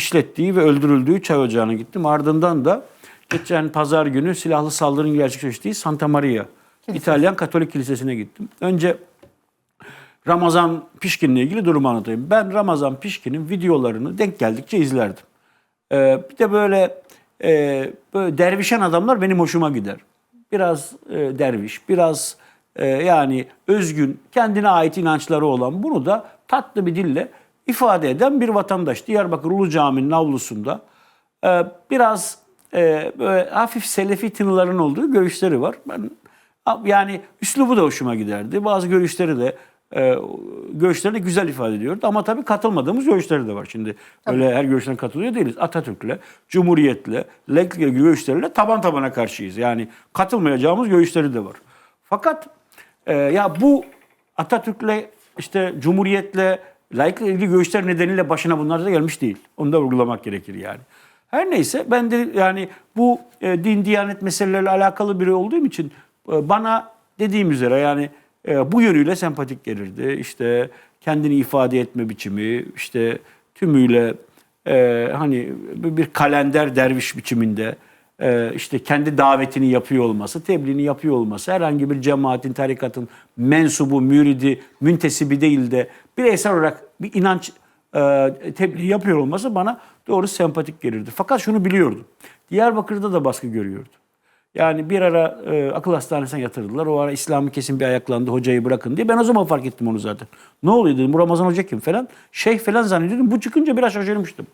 işlettiği ve öldürüldüğü çay ocağına gittim. Ardından da geçen pazar günü silahlı saldırının gerçekleştiği Santa Maria İtalyan Katolik Kilisesi'ne gittim. Önce Ramazan Pişkin'le ilgili durumu anlatayım. Ben Ramazan Pişkin'in videolarını denk geldikçe izlerdim. Ee, bir de böyle, e, böyle dervişen adamlar benim hoşuma gider. Biraz e, derviş, biraz e, yani özgün, kendine ait inançları olan bunu da tatlı bir dille ifade eden bir vatandaş. Diyarbakır Ulu Cami'nin avlusunda e, biraz e, böyle hafif selefi tınıların olduğu görüşleri var. Ben yani üslubu da hoşuma giderdi. Bazı görüşleri de e, görüşlerini güzel ifade ediyordu. Ama tabii katılmadığımız görüşleri de var. Şimdi öyle her görüşlerine katılıyor değiliz. Atatürk'le, Cumhuriyet'le, LEK'le görüşleriyle taban tabana karşıyız. Yani katılmayacağımız görüşleri de var. Fakat e, ya bu Atatürk'le işte Cumhuriyet'le laikle ilgili görüşler nedeniyle başına bunlar da gelmiş değil. Onu da vurgulamak gerekir yani. Her neyse ben de yani bu e, din diyanet meseleleriyle alakalı biri olduğum için e, bana dediğim üzere yani e, bu yönüyle sempatik gelirdi. İşte kendini ifade etme biçimi, işte tümüyle e, hani bir kalender derviş biçiminde işte kendi davetini yapıyor olması, tebliğini yapıyor olması, herhangi bir cemaatin, tarikatın mensubu, müridi, müntesibi değil de bireysel olarak bir inanç e, tebliğ yapıyor olması bana doğru sempatik gelirdi. Fakat şunu biliyordum. Diyarbakır'da da baskı görüyordu. Yani bir ara e, akıl hastanesine yatırdılar. O ara İslami kesim bir ayaklandı hocayı bırakın diye. Ben o zaman fark ettim onu zaten. Ne oluyor dedim bu Ramazan Hoca kim falan. Şeyh falan zannediyordum. Bu çıkınca biraz şaşırmıştım.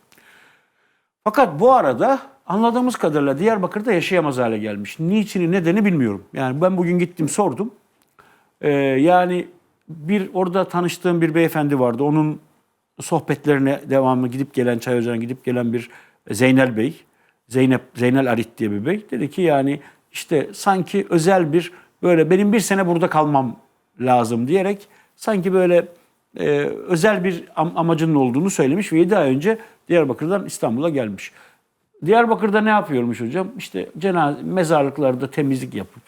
Fakat bu arada anladığımız kadarıyla Diyarbakır'da yaşayamaz hale gelmiş. Niçini nedeni bilmiyorum. Yani ben bugün gittim sordum. Ee, yani bir orada tanıştığım bir beyefendi vardı. Onun sohbetlerine devamlı gidip gelen çay ocağına gidip gelen bir Zeynel Bey. Zeynep Zeynel Arit diye bir bey. Dedi ki yani işte sanki özel bir böyle benim bir sene burada kalmam lazım diyerek sanki böyle e, özel bir am- amacının olduğunu söylemiş ve 7 ay önce Diyarbakır'dan İstanbul'a gelmiş. Diyarbakır'da ne yapıyormuş hocam? İşte cenaze, mezarlıklarda temizlik yapıp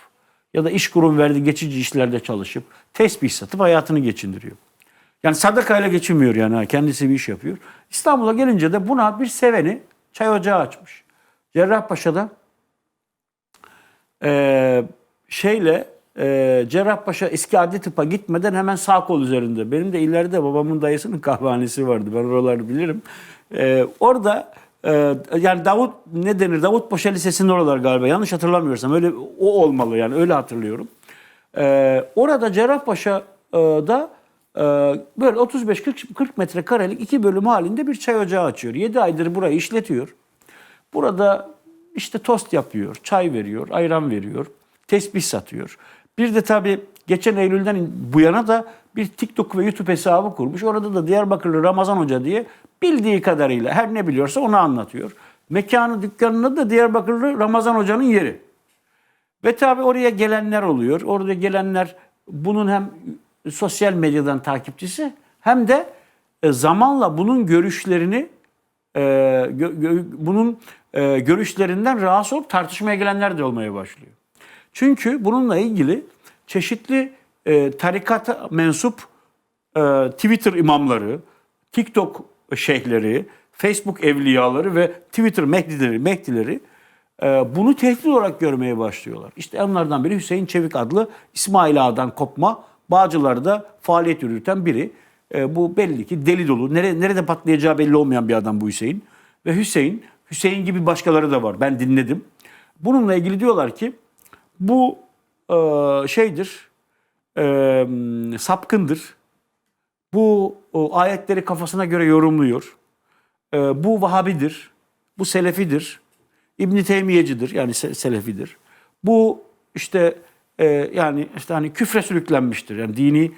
ya da iş kurum verdiği geçici işlerde çalışıp tesbih satıp hayatını geçindiriyor. Yani sadakayla geçinmiyor yani kendisi bir iş yapıyor. İstanbul'a gelince de buna bir seveni çay ocağı açmış. Cerrahpaşa'da eee şeyle eee Cerrahpaşa eski adli tıpa gitmeden hemen sağ kol üzerinde. Benim de ileride babamın dayısının kahvehanesi vardı. Ben oraları bilirim. Eee, orada eee, yani Davut ne denir? Davut Paşa Lisesi'nin oralar galiba. Yanlış hatırlamıyorsam öyle o olmalı yani öyle hatırlıyorum. Eee, orada Cerrahpaşa'da eee, böyle 35-40 metrekarelik iki bölüm halinde bir çay ocağı açıyor. 7 aydır burayı işletiyor. Burada işte tost yapıyor, çay veriyor, ayran veriyor, tesbih satıyor. Bir de tabii geçen Eylül'den bu yana da bir TikTok ve YouTube hesabı kurmuş. Orada da Diyarbakırlı Ramazan Hoca diye bildiği kadarıyla her ne biliyorsa onu anlatıyor. Mekanı, dükkanında da Diyarbakırlı Ramazan Hoca'nın yeri. Ve tabii oraya gelenler oluyor. Oraya gelenler bunun hem sosyal medyadan takipçisi hem de e, zamanla bunun görüşlerini e, bunun e, görüşlerinden rahatsız olup tartışmaya gelenler de olmaya başlıyor. Çünkü bununla ilgili çeşitli e, tarikata mensup e, Twitter imamları, TikTok şeyhleri, Facebook evliyaları ve Twitter mehdileri, mehdileri e, bunu tehdit olarak görmeye başlıyorlar. İşte onlardan biri Hüseyin Çevik adlı İsmail Ağa'dan kopma Bağcılar'da faaliyet yürüten biri. E, bu belli ki deli dolu. Nere, nerede patlayacağı belli olmayan bir adam bu Hüseyin. Ve Hüseyin, Hüseyin gibi başkaları da var. Ben dinledim. Bununla ilgili diyorlar ki bu e, şeydir, e, sapkındır. Bu o, ayetleri kafasına göre yorumluyor. E, bu Vahabidir. Bu Selefidir. İbn Teymiyecidir yani se- Selefidir. Bu işte e, yani işte hani küfre sürüklenmiştir. Yani dini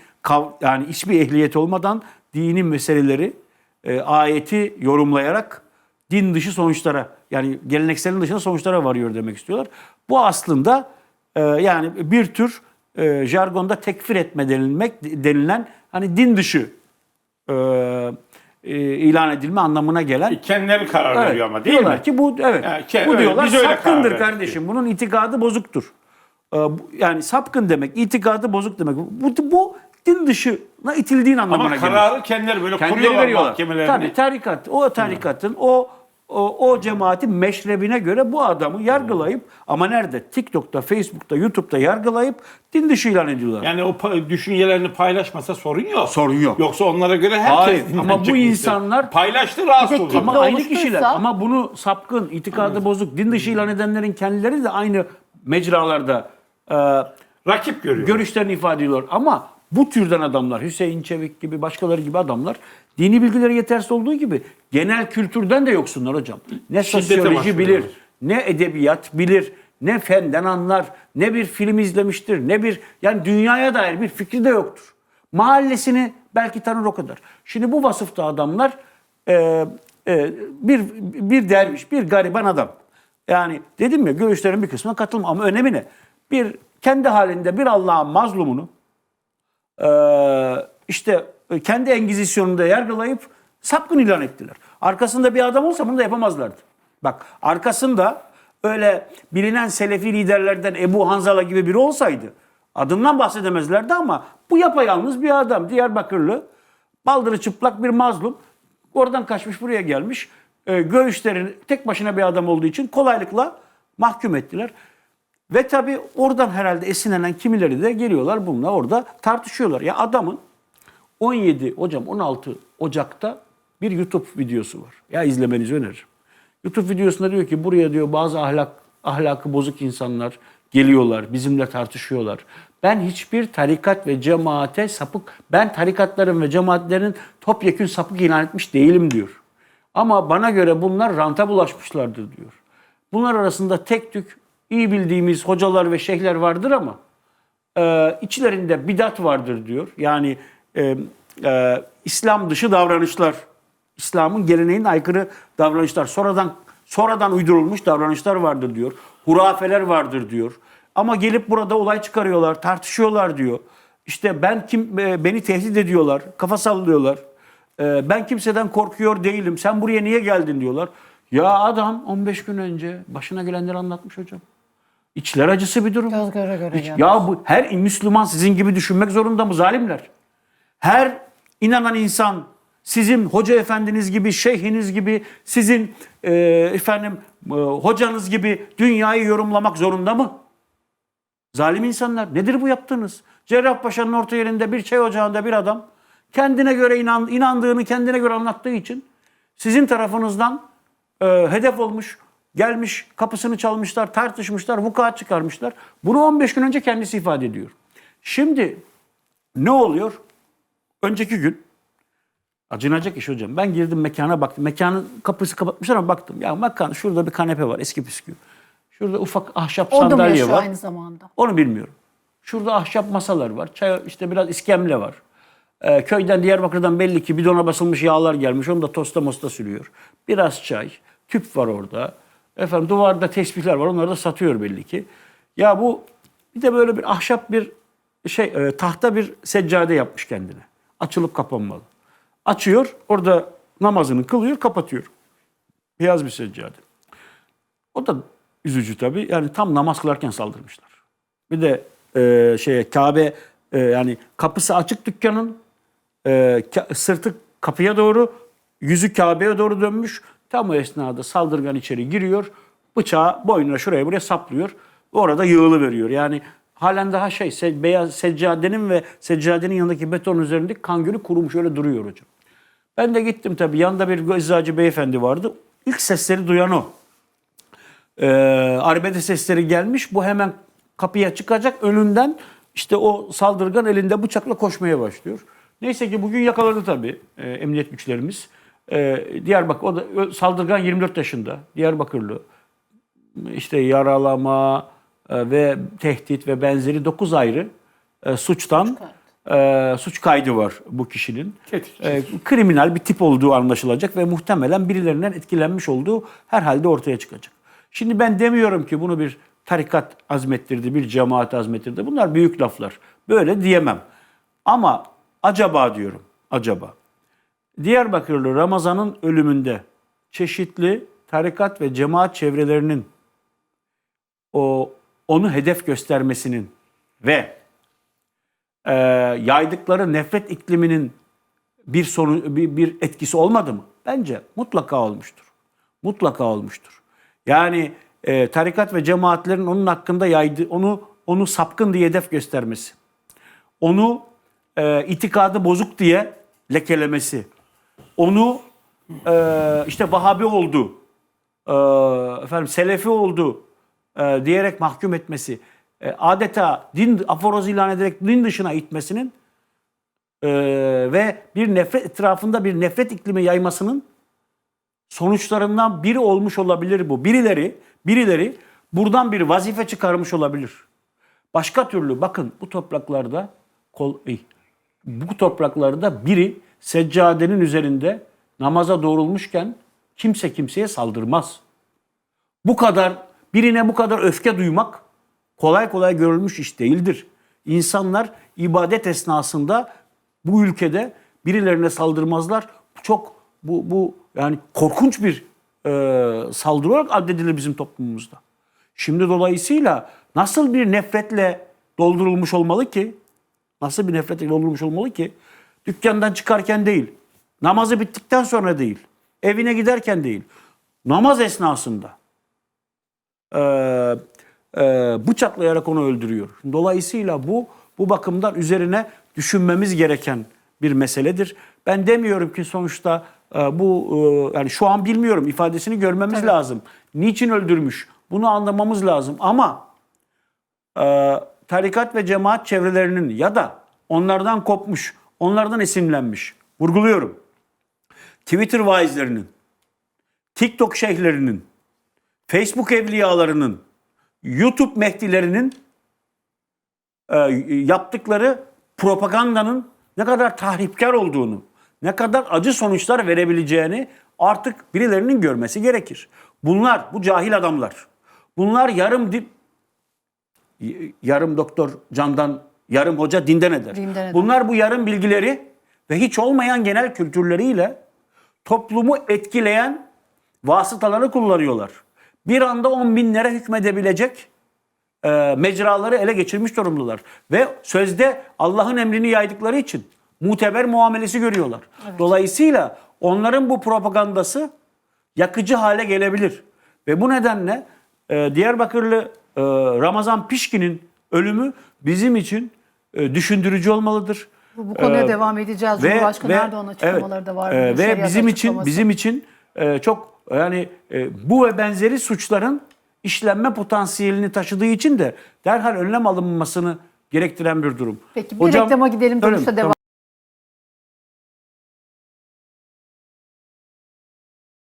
yani hiçbir ehliyet olmadan dini meseleleri e, ayeti yorumlayarak din dışı sonuçlara yani gelenekselin dışında sonuçlara varıyor demek istiyorlar. Bu aslında e, yani bir tür e, jargonda tekfir etme denilmek denilen hani din dışı e, e, ilan edilme anlamına gelen Kendileri karar Evet, veriyor ama değil diyorlar mi? ki bu evet. Yani ke- bu öyle, diyorlar öyle sapkındır kardeşim. Bunun itikadı bozuktur. Ee, Yani sapkın demek, itikadı bozuk demek. Bu, bu din dışına itildiğin anlamına Ama geliyor. kararı kendileri böyle Kendileri kuruyorlar veriyorlar. mahkemelerini. Tabii tarikat, o tarikatın, o o, o cemaatin meşrebine göre bu adamı yargılayıp ama nerede? TikTok'ta, Facebook'ta, YouTube'da yargılayıp din dışı ilan ediyorlar. Yani o pa- düşüncelerini paylaşmasa sorun yok. Sorun yok. Yoksa onlara göre herkes Hayır, dinden ama bu çıkmıştır. insanlar- paylaştı rahatsız oluyor. ama aynı oluştuysa- kişiler ama bunu sapkın, itikadı bozuk, din dışı ilan edenlerin kendileri de aynı mecralarda e, Rakip görüyor. görüşlerini ifade ediyorlar. Ama bu türden adamlar, Hüseyin Çevik gibi, başkaları gibi adamlar dini bilgileri yetersiz olduğu gibi genel kültürden de yoksunlar hocam. Ne Şiddete sosyoloji bilir, ne edebiyat bilir, ne fenden anlar, ne bir film izlemiştir, ne bir yani dünyaya dair bir fikri de yoktur. Mahallesini belki tanır o kadar. Şimdi bu vasıfta adamlar e, e, bir bir derviş, bir gariban adam. Yani dedim ya görüşlerin bir kısmına katılma ama önemi ne? Bir kendi halinde bir Allah'ın mazlumunu işte kendi engizisyonunda yargılayıp sapkın ilan ettiler. Arkasında bir adam olsa bunu da yapamazlardı. Bak arkasında öyle bilinen Selefi liderlerden Ebu Hanzala gibi biri olsaydı adından bahsedemezlerdi ama bu yapayalnız bir adam. Diyarbakırlı baldırı çıplak bir mazlum. Oradan kaçmış buraya gelmiş. Ee, görüşlerin tek başına bir adam olduğu için kolaylıkla mahkum ettiler. Ve tabii oradan herhalde esinlenen kimileri de geliyorlar bununla orada tartışıyorlar. Ya adamın 17 hocam 16 Ocak'ta bir YouTube videosu var. Ya izlemenizi öneririm. YouTube videosunda diyor ki buraya diyor bazı ahlak ahlakı bozuk insanlar geliyorlar, bizimle tartışıyorlar. Ben hiçbir tarikat ve cemaate sapık, ben tarikatların ve cemaatlerin topyekün sapık ilan etmiş değilim diyor. Ama bana göre bunlar ranta bulaşmışlardır diyor. Bunlar arasında tek tük iyi bildiğimiz hocalar ve şeyhler vardır ama e, içlerinde bidat vardır diyor. Yani e, e, İslam dışı davranışlar, İslam'ın geleneğine aykırı davranışlar, sonradan sonradan uydurulmuş davranışlar vardır diyor. Hurafeler vardır diyor. Ama gelip burada olay çıkarıyorlar, tartışıyorlar diyor. İşte ben kim e, beni tehdit ediyorlar, kafa sallıyorlar. E, ben kimseden korkuyor değilim. Sen buraya niye geldin diyorlar. Ya adam 15 gün önce başına gelenleri anlatmış hocam. İçler acısı bir durum. Göz göre göre gelmiş. ya bu her Müslüman sizin gibi düşünmek zorunda mı zalimler? Her inanan insan sizin hoca efendiniz gibi, şeyhiniz gibi, sizin e, efendim e, hocanız gibi dünyayı yorumlamak zorunda mı? Zalim insanlar. Nedir bu yaptığınız? Cerrahpaşa'nın orta yerinde bir çay ocağında bir adam kendine göre inan, inandığını kendine göre anlattığı için sizin tarafınızdan e, hedef olmuş, gelmiş, kapısını çalmışlar, tartışmışlar, vukuat çıkarmışlar. Bunu 15 gün önce kendisi ifade ediyor. Şimdi ne oluyor? Önceki gün acınacak iş hocam. Ben girdim mekana baktım. Mekanın kapısı kapatmışlar ama baktım. Ya mekan şurada bir kanepe var eski püskü. Şurada ufak ahşap mı sandalye var. aynı zamanda? Onu bilmiyorum. Şurada ahşap masalar var. Çay, işte biraz iskemle var. Ee, köyden Diyarbakır'dan belli ki bidona basılmış yağlar gelmiş. Onu da tosta mosta sürüyor. Biraz çay. Tüp var orada. Efendim duvarda tesbihler var. Onları da satıyor belli ki. Ya bu bir de böyle bir ahşap bir şey e, tahta bir seccade yapmış kendine. Açılıp kapanmalı. Açıyor. Orada namazını kılıyor, kapatıyor. Beyaz bir seccade. O da üzücü tabii. Yani tam namaz kılarken saldırmışlar. Bir de e, şeye Kabe e, yani kapısı açık dükkanın e, sırtı kapıya doğru yüzü Kabe'ye doğru dönmüş. Tam o esnada saldırgan içeri giriyor. Bıçağı boynuna şuraya buraya saplıyor. Orada yığılı veriyor. Yani halen daha şey se- beyaz seccadenin ve seccadenin yanındaki beton üzerindeki kan gölü kurumuş öyle duruyor hocam. Ben de gittim tabii. Yanında bir eczacı beyefendi vardı. İlk sesleri duyan o. Ee, arbede sesleri gelmiş. Bu hemen kapıya çıkacak. Önünden işte o saldırgan elinde bıçakla koşmaya başlıyor. Neyse ki bugün yakaladı tabii e, emniyet güçlerimiz. E, Diyarbakır, o da saldırgan 24 yaşında. Diyarbakırlı. İşte yaralama e, ve tehdit ve benzeri 9 ayrı e, suçtan e, suç kaydı var bu kişinin. E, kriminal bir tip olduğu anlaşılacak ve muhtemelen birilerinden etkilenmiş olduğu herhalde ortaya çıkacak. Şimdi ben demiyorum ki bunu bir tarikat azmettirdi, bir cemaat azmettirdi. Bunlar büyük laflar. Böyle diyemem. Ama acaba diyorum, acaba. Diyarbakırlı Ramazan'ın ölümünde çeşitli tarikat ve cemaat çevrelerinin o onu hedef göstermesinin ve e, yaydıkları nefret ikliminin bir sonu bir, bir etkisi olmadı mı? Bence mutlaka olmuştur. Mutlaka olmuştur. Yani e, tarikat ve cemaatlerin onun hakkında yaydı, onu onu sapkın diye hedef göstermesi, onu e, itikadı bozuk diye lekelemesi, onu e, işte Vahabi oldu, e, efendim Selefi oldu e, diyerek mahkum etmesi, e, adeta din aforoz ilan ederek din dışına itmesinin e, ve bir nefret etrafında bir nefret iklimi yaymasının sonuçlarından biri olmuş olabilir bu. Birileri, birileri buradan bir vazife çıkarmış olabilir. Başka türlü bakın bu topraklarda kol, bu topraklarda biri seccadenin üzerinde namaza doğrulmuşken kimse kimseye saldırmaz. Bu kadar birine bu kadar öfke duymak kolay kolay görülmüş iş değildir. İnsanlar ibadet esnasında bu ülkede birilerine saldırmazlar. Çok bu bu yani korkunç bir e, saldırı olarak addedilir bizim toplumumuzda. Şimdi dolayısıyla nasıl bir nefretle doldurulmuş olmalı ki? Nasıl bir nefretle doldurulmuş olmalı ki? Dükkandan çıkarken değil, namazı bittikten sonra değil, evine giderken değil, namaz esnasında e, e, bıçaklayarak onu öldürüyor. Dolayısıyla bu bu bakımdan üzerine düşünmemiz gereken bir meseledir. Ben demiyorum ki sonuçta e, bu e, yani şu an bilmiyorum ifadesini görmemiz lazım. Niçin öldürmüş? Bunu anlamamız lazım ama e, tarikat ve cemaat çevrelerinin ya da onlardan kopmuş, onlardan esinlenmiş. Vurguluyorum. Twitter vaizlerinin, TikTok şeyhlerinin, Facebook evliyalarının, YouTube mehdilerinin e, yaptıkları propagandanın ne kadar tahripkar olduğunu, ne kadar acı sonuçlar verebileceğini artık birilerinin görmesi gerekir. Bunlar, bu cahil adamlar, bunlar yarım dip, yarım doktor candan, yarım hoca dinden eder. Dinden eder. Bunlar bu yarım bilgileri ve hiç olmayan genel kültürleriyle toplumu etkileyen vasıtaları kullanıyorlar. Bir anda on binlere hükmedebilecek e, mecraları ele geçirmiş durumdalar. Ve sözde Allah'ın emrini yaydıkları için muteber muamelesi görüyorlar. Dolayısıyla onların bu propagandası yakıcı hale gelebilir. Ve bu nedenle e, Diyarbakırlı Ramazan Pişkin'in ölümü bizim için e, düşündürücü olmalıdır. Bu, bu konuya Ee, devam edeceğiz. Cumhurbaşkanı Erdoğan açıklamaları da var. e, ve şeriat bizim için bizim için e, çok yani e, bu ve benzeri suçların işlenme potansiyelini taşıdığı için de derhal önlem alınmasını gerektiren bir durum. Peki bir reklama gidelim, dönüşte devam